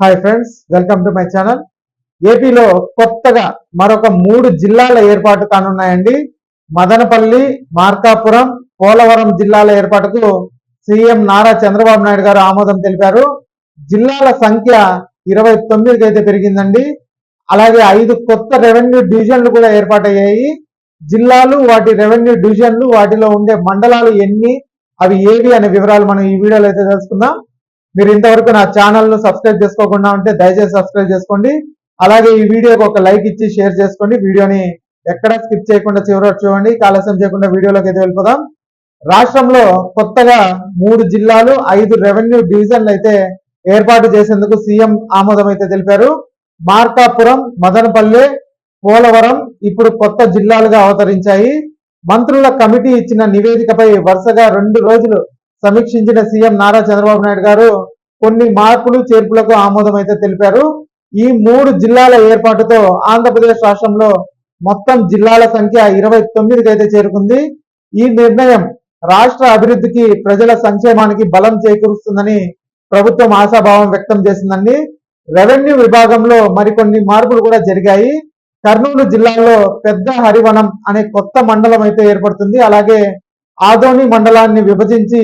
Hi friends welcome to my channel ఏపీలో కొత్తగా మరొక మూడు జిల్లాల ఏర్పాటు కానున్నాయండి. మదనపల్లి మార్కాపురం పోలవరం జిల్లాల ఏర్పాటుకు సీఎం నారా చంద్రబాబు నాయుడు గారు ఆమోదం తెలిపారు. జిల్లాల సంఖ్య ఇరవై తొమ్మిదికి అయితే పెరిగిందండి. అలాగే ఐదు కొత్త రెవెన్యూ డివిజన్లు కూడా ఏర్పాటయ్యాయి. జిల్లాలు వాటి రెవెన్యూ డివిజన్లు వాటిలో ఉండే మండలాలు ఎన్ని అవి ఏవి అనే వివరాలు మనం ఈ వీడియోలో అయితే తెలుసుకుందాం. మీరు ఇంతవరకు నా ఛానల్ను సబ్స్క్రైబ్ చేసుకోకుండా ఉంటే దయచేసి సబ్స్క్రైబ్ చేసుకోండి. అలాగే ఈ వీడియోకి ఒక లైక్ ఇచ్చి షేర్ చేసుకోండి. వీడియోని ఎక్కడ స్కిప్ చేయకుండా చివరి చూడండి. ఆలస్యం చేయకుండా వీడియోలోకి అయితే వెళ్ళిపోదాం. రాష్ట్రంలో కొత్తగా మూడు జిల్లాలు ఐదు రెవెన్యూ డివిజన్లు అయితే ఏర్పాటు చేసేందుకు సీఎం ఆమోదం అయితే తెలిపారు. మార్కాపురం మదనపల్లె పోలవరం ఇప్పుడు కొత్త జిల్లాలుగా అవతరించాయి. మంత్రుల కమిటీ ఇచ్చిన నివేదికపై వరుసగా రెండు రోజులు సమీక్షించిన సీఎం నారా చంద్రబాబు నాయుడు గారు కొన్ని మార్పులు చేర్పులకు ఆమోదం అయితే తెలిపారు. ఈ మూడు జిల్లాల ఏర్పాటుతో ఆంధ్రప్రదేశ్ రాష్ట్రంలో మొత్తం జిల్లాల సంఖ్య ఇరవై తొమ్మిదికి అయితే చేరుకుంది. ఈ నిర్ణయం రాష్ట్ర అభివృద్ధికి ప్రజల సంక్షేమానికి బలం చేకూరుస్తుందని ప్రభుత్వం ఆశాభావం వ్యక్తం చేసిందండి. రెవెన్యూ విభాగంలో మరికొన్ని మార్పులు కూడా జరిగాయి. కర్నూలు జిల్లాలో పెద్ద హరివనం అనే కొత్త మండలం అయితే ఏర్పడుతుంది. అలాగే ఆదోని మండలాన్ని విభజించి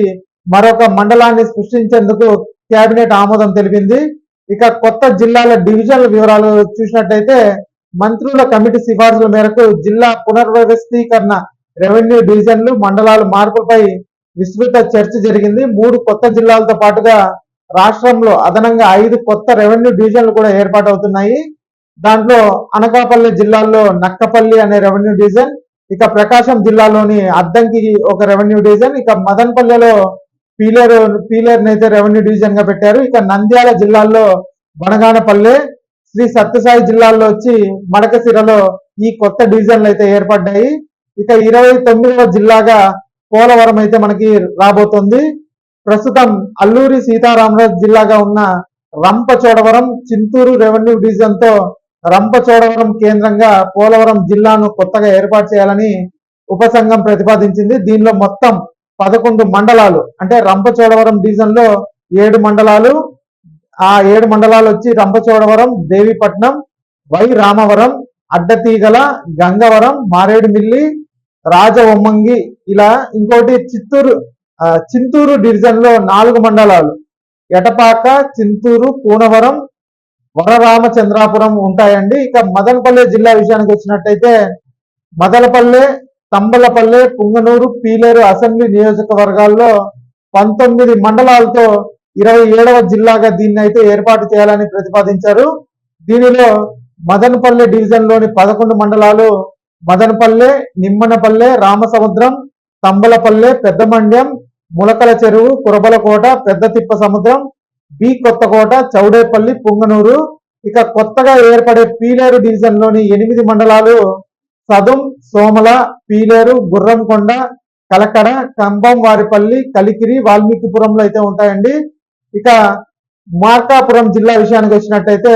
మరొక మండలాన్ని సృష్టించేందుకు కేబినెట్ ఆమోదం తెలిపింది. ఇక కొత్త జిల్లాల డివిజన్ల వివరాలు చూసినట్టయితే మంత్రుల కమిటీ సిఫార్సుల మేరకు జిల్లా పునర్వ్యవస్థీకరణ రెవెన్యూ డివిజన్లు మండలాల మార్పుపై విస్తృత చర్చ జరిగింది. మూడు కొత్త జిల్లాలతో పాటుగా రాష్ట్రంలో అదనంగా ఐదు కొత్త రెవెన్యూ డివిజన్లు కూడా ఏర్పాటు అవుతున్నాయి దాంట్లో అనకాపల్లి జిల్లాలో నక్కపల్లి అనే రెవెన్యూ డివిజన్ ఇక ప్రకాశం జిల్లాలోని అద్దంకి ఒక రెవెన్యూ డివిజన్ ఇక మదన్పల్లెలో పీలేరు పీలేర్ని అయితే రెవెన్యూ డివిజన్గా పెట్టారు. ఇక నంద్యాల జిల్లాలో బనగానపల్లె శ్రీ సత్యసాయి జిల్లాల్లో వచ్చి మడకసిరలో ఈ కొత్త డివిజన్లు అయితే ఏర్పడ్డాయి. ఇక ఇరవై తొమ్మిదవ జిల్లాగా పోలవరం అయితే మనకి రాబోతోంది. ప్రస్తుతం అల్లూరి సీతారామరాజు జిల్లాగా ఉన్న రంపచోడవరం చింతూరు రెవెన్యూ డివిజన్తో రంపచోడవరం కేంద్రంగా పోలవరం జిల్లాను కొత్తగా ఏర్పాటు చేయాలని ఉపసంఘం ప్రతిపాదించింది. దీనిలో మొత్తం పదకొండు మండలాలు అంటే రంపచోడవరం డివిజన్లో ఏడు మండలాలు ఆ ఏడు మండలాలు వచ్చి రంపచోడవరం దేవిపట్నం వై రామవరం అడ్డతీగల గంగవరం మారేడుమిల్లి రాజవొమ్మంగి ఇలా ఇంకోటి చిత్తూరు చింతూరు డివిజన్లో నాలుగు మండలాలు. ఎటపాక చింతూరు పూనవరం వరరామచంద్రాపురం ఉంటాయండి. ఇక మదనపల్లె జిల్లా విషయానికి వచ్చినట్టయితే మదనపల్లె తంబలపల్లె పుంగనూరు పీలేరు అసెంబ్లీ నియోజకవర్గాల్లో పంతొమ్మిది మండలాలతో ఇరవై ఏడవ జిల్లాగా దీన్ని అయితే ఏర్పాటు చేయాలని ప్రతిపాదించారు. దీనిలో మదనపల్లె డివిజన్లోని పదకొండు మండలాలు మదనపల్లె నిమ్మనపల్లె రామసముద్రం తంబలపల్లె పెద్దమండ్యం ములకల చెరువు కురబలకోట పెద్ద తిప్ప సముద్రం బి కొత్తకోట చౌడేపల్లి పుంగనూరు. ఇక కొత్తగా ఏర్పడే పీలేరు డివిజన్లోని ఎనిమిది మండలాలు సదుం సోమల పీలేరు గుర్రంకొండ కలకడ కంబం వారిపల్లి కలికిరి వాల్మీకిపురంలో అయితే ఉంటాయండి. ఇక మార్కాపురం జిల్లా విషయానికి వచ్చినట్టయితే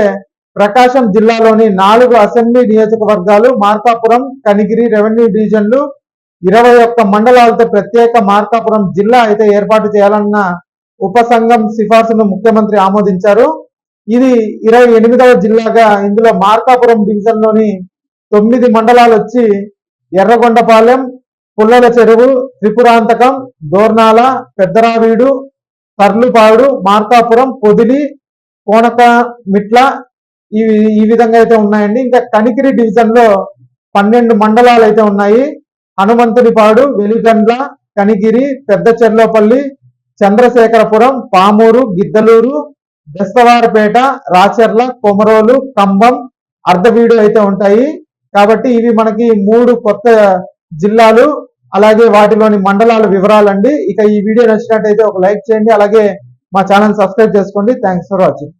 ప్రకాశం జిల్లాలోని నాలుగు అసెంబ్లీ నియోజకవర్గాలు మార్కాపురం కనిగిరి రెవెన్యూ డివిజన్లు. ఇరవై ఒక్క మండలాలతో ప్రత్యేక మార్కాపురం జిల్లా అయితే ఏర్పాటు చేయాలన్న ఉపసంఘం సిఫార్సును ముఖ్యమంత్రి ఆమోదించారు. ఇది ఇరవై ఎనిమిదవ జిల్లాగా ఇందులో మార్కాపురం డివిజన్లోని తొమ్మిది మండలాలు వచ్చి ఎర్రగొండపాలెం పుల్లల చెరువు త్రిపురాంతకం దోర్నాల పెద్దరావీడు తర్లుపాడు మార్కాపురం పొదిలి కోనక మిట్ల ఇవి ఈ విధంగా అయితే ఉన్నాయండి. ఇంకా కనికిరి డివిజన్లో పన్నెండు మండలాలు అయితే ఉన్నాయి. హనుమంతునిపాడు వెలిగండ్ల కనిగిరి పెద్ద చెర్లోపల్లి చంద్రశేఖరపురం పామూరు గిద్దలూరు బెస్తవారపేట రాచర్ల కొమరోలు కంబం అర్ధవీడు అయితే ఉంటాయి. కాబట్టి ఇవి మనకి మూడు కొత్త జిల్లాలు అలాగే వాటిలోని మండలాల వివరాలండి. ఇక ఈ వీడియో నచ్చినట్టయితే ఒక లైక్ చేయండి అలాగే మా ఛానల్ సబ్స్క్రైబ్ చేసుకోండి. Thanks for watching